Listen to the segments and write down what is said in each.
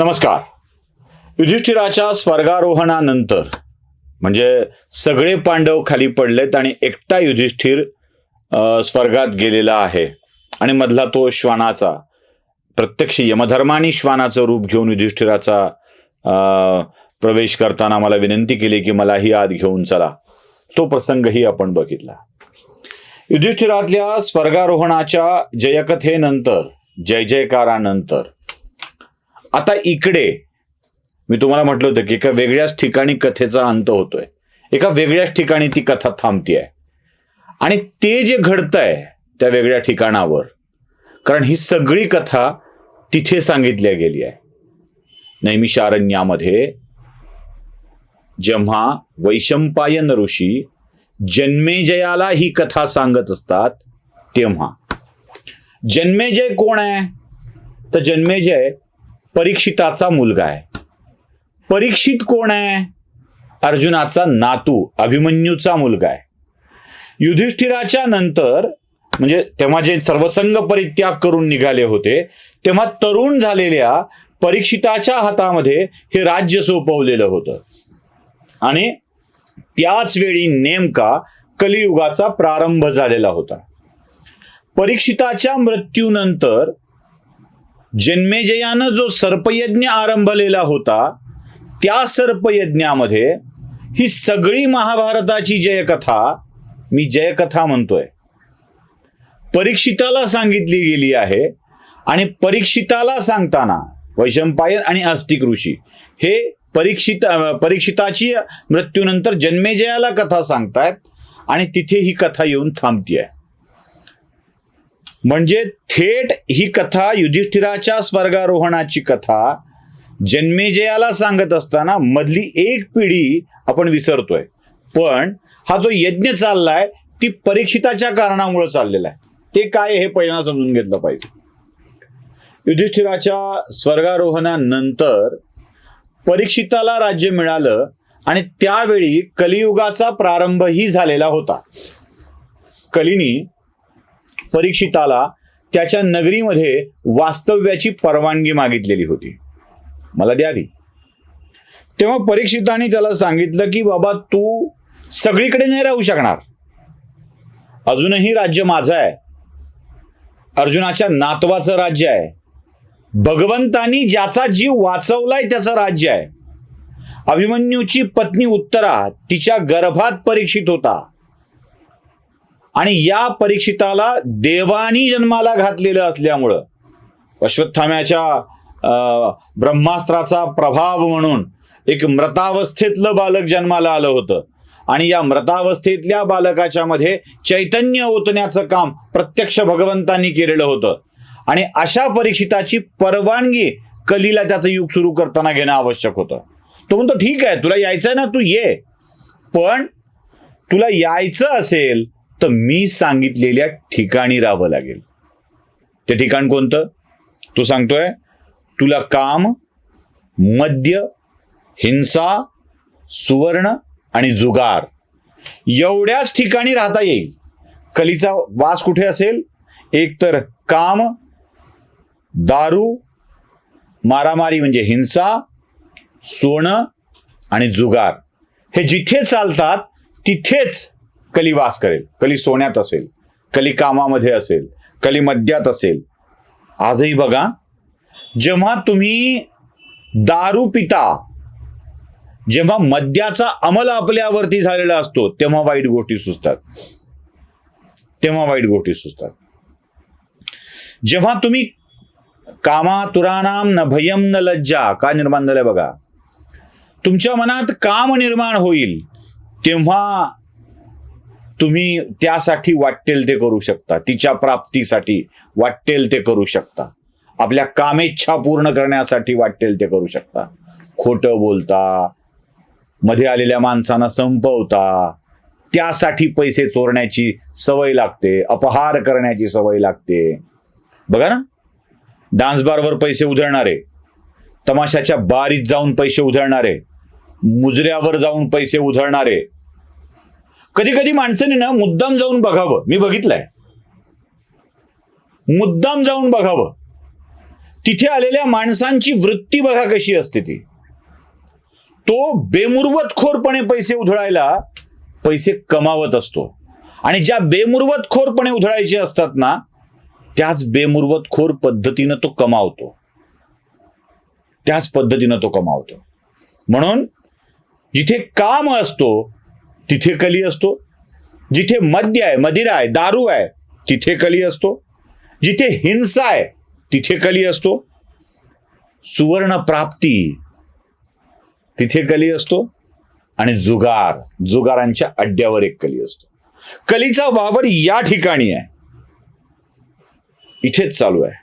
नमस्कार. युधिष्ठिराच्या स्वर्गारोहणानंतर म्हणजे सगळे पांडव खाली पडलेत आणि एकटा युधिष्ठिर स्वर्गात गेलेला आहे. आणि मधला तो श्वानाचा प्रत्यक्ष यमधर्माने श्वानाचं रूप घेऊन युधिष्ठिराचा प्रवेश करताना मला विनंती केली की मलाही आत घेऊन चला. तो प्रसंगही आपण बघितला. युधिष्ठिरातल्या स्वर्गारोहणाच्या जयकथेनंतर जय जयकारानंतर आता इकडे मी तुम्हाला म्हटलं होतं की एका वेगळ्याच ठिकाणी कथेचा अंत होतोय. एका वेगळ्याच ठिकाणी ती कथा थांबतीये. आणि ते जे घडतंय त्या वेगळ्या ठिकाणावर कारण ही सगळी कथा तिथे सांगितल्या गेली आहे. नैमिषारण्यामध्ये जेव्हा वैशंपायन ऋषी जन्मेजयाला ही कथा सांगत असतात तेव्हा. जन्मेजय कोण आहे? तर जन्मेजय परीक्षिताचा मुलगा आहे. परीक्षित कोण आहे? अर्जुनाचा नातू अभिमन्यूचा मुलगा आहे. युधिष्ठिराच्या नंतर म्हणजे तेव्हा जे सर्वसंग परित्याग करून निघाले होते तेव्हा तरुण झालेल्या परीक्षिताच्या हातामध्ये हे राज्य सोपवलेलं होतं. आणि त्याच वेळी नेमका कलियुगाचा प्रारंभ झालेला होता. परीक्षिताच्या मृत्यूनंतर जन्मेजयानं जो सर्पयज्ञ आरंभलेला होता त्या सर्पयज्ञामध्ये ही सगळी महाभारताची जयकथा मी जयकथा म्हणतोय. परीक्षिताला सांगितली गेली आहे आणि परीक्षिताला सांगताना वैशंपायन आणि अस्तिक ऋषी हे परीक्षित परीक्षिताची मृत्यूनंतर जन्मेजयाला कथा सांगतायत आणि तिथे ही कथा येऊन थांबतीये. म्हणजे थेट ही कथा युधिष्ठिराच्या स्वर्गारोहणाची कथा जन्मेजयाला सांगत असताना मधली एक पिढी आपण विसरतोय. पण हा जो यज्ञ चाललाय ती परीक्षिताच्या कारणामुळे चाललेला आहे. ते काय हे पहिला समजून घेतलं पाहिजे. युधिष्ठिराच्या स्वर्गारोहणानंतर परीक्षिताला राज्य मिळालं आणि त्यावेळी कलियुगाचा प्रारंभही झालेला होता. कलीनी परीक्षिताला त्याच्या नगरीमध्ये वास्तव्याची परवानगी मागितलेली होती. मला द्यावी तेव्हा परीक्षिताने त्याला सांगितलं की बाबा तू सगळीकडे नाही राहू शकणार. अजूनही राज्य माझं आहे. अर्जुनाच्या नातवाचं राज्य आहे. भगवंतानी ज्याचा जीव वाचवलाय त्याचं राज्य आहे. अभिमन्यूची पत्नी उत्तरा तिच्या गर्भात परीक्षित होता. आणि या परीक्षिताला देवानी जन्माला घातलेलं असल्यामुळं अश्वत्थाम्याच्या ब्रह्मास्त्राचा प्रभाव म्हणून एक मृतावस्थेतलं बालक जन्माला आलं होतं. आणि या मृतावस्थेतल्या बालकाच्या मध्ये चैतन्य ओतण्याचं काम प्रत्यक्ष भगवंतांनी केलेलं होतं. आणि अशा परीक्षिताची परवानगी कलीला त्याचं युग सुरू करताना घेणं आवश्यक होतं. तो म्हणतो ठीक आहे तुला यायचंय ना तू ये. पण तुला यायचं असेल तर मी सांगितलेल्या ठिकाणी राहावं लागेल. ते ठिकाण कोणतं? तू सांगतोय तुला काम मद्य हिंसा सुवर्ण आणि जुगार एवढ्याच ठिकाणी राहता येईल. कलीचा वास कुठे असेल? एकतर काम दारू मारामारी म्हणजे हिंसा सोनं आणि जुगार. हे जिथे चालतात तिथेच कली वास करेल कली सोन्यात असेल कली कामामध्ये असेल कली मद्यात असेल. आजही बघा जेव्हा तुम्ही दारू पिता जेव्हा मद्याचा अंमल आपल्यावरती झालेला असतो तेव्हा वाईट गोष्टी सुचतात. तेव्हा वाईट गोष्टी सुचतात. जेव्हा तुम्ही कामातुरानाम न भयम न लज्जा का निर्माण झालंय बघा तुमच्या मनात काम निर्माण होईल तेव्हा तुम्ही त्यासाठी वाटेल ते करू शकता. तिच्या प्राप्तीसाठी वाटेल ते करू शकता. आपल्या कामेच्छा पूर्ण करण्यासाठी वाटेल ते करू शकता. खोटं बोलता मध्ये आलेल्या माणसांना संपवता त्यासाठी पैसे चोरण्याची सवय लागते अपहार करण्याची सवय लागते. बघा ना. डान्स बारवर पैसे उधळणारे तमाशाच्या बारीत जाऊन पैसे उधळणारे मुजऱ्यावर जाऊन पैसे उधळणारे कधी कधी माणसाने ना मुद्दाम जाऊन बघावं. मी बघितलंय. मुद्दाम जाऊन बघावं. तिथे आलेल्या माणसांची वृत्ती बघा कशी असते ती. तो बेमुर्वतखोरपणे पैसे उधळायला पैसे कमावत असतो. आणि ज्या बेमुरवतखोरपणे उधळायचे असतात ना त्याच बेमुर्वतखोर पद्धतीनं तो कमावतो. त्याच पद्धतीनं तो कमावतो. म्हणून जिथे काम असतो तिथे कली असतो. जिथे मद्य आहे मदिरा आहे दारू आहे तिथे कली असतो. जिथे हिंसा आहे तिथे कली असतो. सुवर्ण प्राप्ती तिथे कली असतो. आणि जुगार जुगारांच्या अड्ड्यावर एक कली असतो. कलीचा वावर या ठिकाणी आहे. इथेच चालू आहे.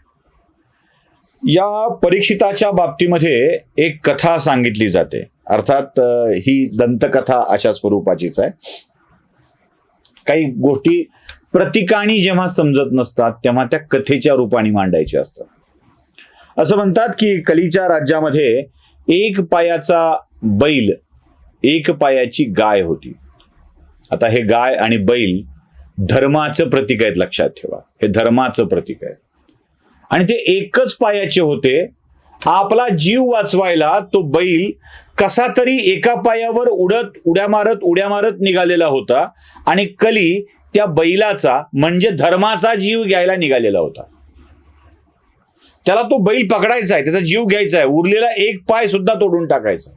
या परीक्षिताच्या बाबतीमध्ये एक कथा सांगितली जाते. अर्थात ही दंतकथा अशा स्वरूपाचीच आहे. काही गोष्टी प्रतिकाणी जेव्हा समजत नसतात तेव्हा त्या कथेच्या रूपाने मांडायच्या असतात. असं म्हणतात की कलीच्या राज्यामध्ये एक पायाचा बैल एक पायाची गाय होती. आता हे गाय आणि बैल धर्माचं प्रतीक आहेत लक्षात ठेवा. हे धर्माचं प्रतीक आहे. आणि ते एकच पायाचे होते. आपला जीव वाचवायला तो बैल कसा तरी एका पायावर उडत उड्या मारत उड्या मारत निघालेला होता आणि कली त्या बैलाचा म्हणजे धर्माचा जीव घ्यायला निघालेला होता. त्याला तो बैल पकडायचा आहे त्याचा जीव घ्यायचा आहे उरलेला एक पाय सुद्धा तोडून टाकायचा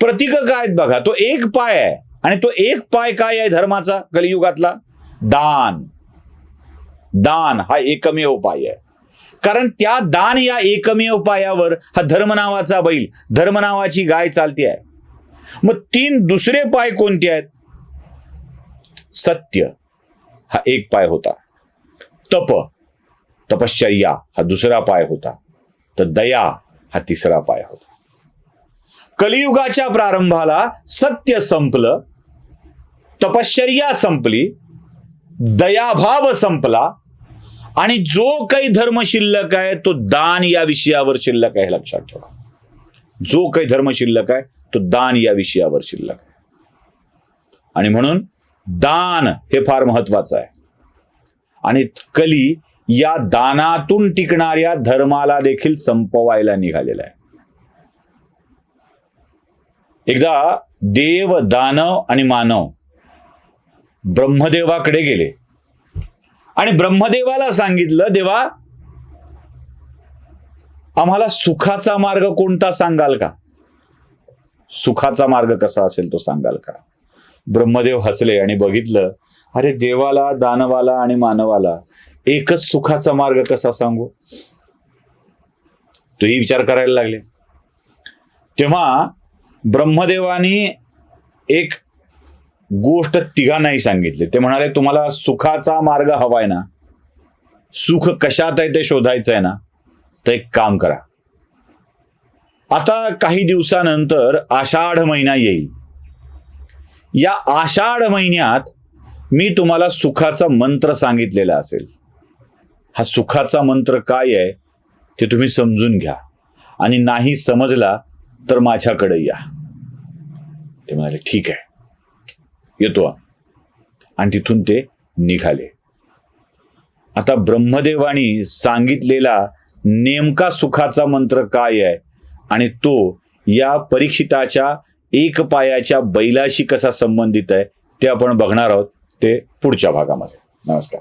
प्रतीक काय आहेत बघा तो एक पाय आहे आणि तो एक पाय काय आहे धर्माचा कलियुगातला? दान. दान हा एकमेव पाय आहे. कारण त्या दान या एकमेव पायावर हा धर्म नावाचा बैल धर्म नावाची गाय चालते आहे. मग तीन दुसरे पाय कोणते आहेत? सत्य हा एक पाय होता. तप तपश्चर्या हा दुसरा पाय होता. तर दया हा तिसरा पाय होता. कलियुगाच्या प्रारंभाला सत्य संपलं तपश्चर्या संपली दयाभाव संपला आणि जो काही धर्म शिल्लक आहे तो दान या विषयावर शिल्लक आहे लक्षात ठेवा. जो काही धर्म शिल्लक आहे तो दान या विषयावर शिल्लक आहे. आणि म्हणून दान हे फार महत्वाचं आहे. आणि कली या दानातून टिकणाऱ्या धर्माला देखील संपवायला निघालेला आहे. एकदा देव दानव आणि मानव ब्रह्मदेवाकडे गेले. आणि ब्रह्मदेवाला सांगितलं देवा आम्हाला सुखाचा मार्ग कोणता सांगाल का? सुखाचा मार्ग कसा असेल तो सांगाल का? ब्रह्मदेव हसले आणि बघितलं अरे देवाला दानवाला आणि मानवाला एकच सुखाचा मार्ग कसा सांगू? तोही विचार करायला लागले. तेव्हा ब्रह्मदेवानी एक गोष्ट तिघांनाही सांगितली. ते म्हणाले तुम्हाला सुखाचा मार्ग हवाय ना. सुख कशात आहे ते शोधायचं आहे ना. तर एक काम करा. आता काही दिवसानंतर आषाढ महिना येईल. या आषाढ महिन्यात मी तुम्हाला सुखाचा मंत्र सांगितलेला असेल. हा सुखाचा मंत्र काय आहे ते तुम्ही समजून घ्या. आणि नाही समजला तर माझ्याकडे या. ते म्हणाले ठीक आहे. येतो. आणि तिथून ते निघाले. आता ब्रह्मदेवानी सांगितलेला नेमका सुखाचा मंत्र काय आहे? आणि तो या परीक्षिताच्या एक पायाच्या बैलाशी कसा संबंधित आहे ते आपण बघणार आहोत ते पुढच्या भागामध्ये. नमस्कार.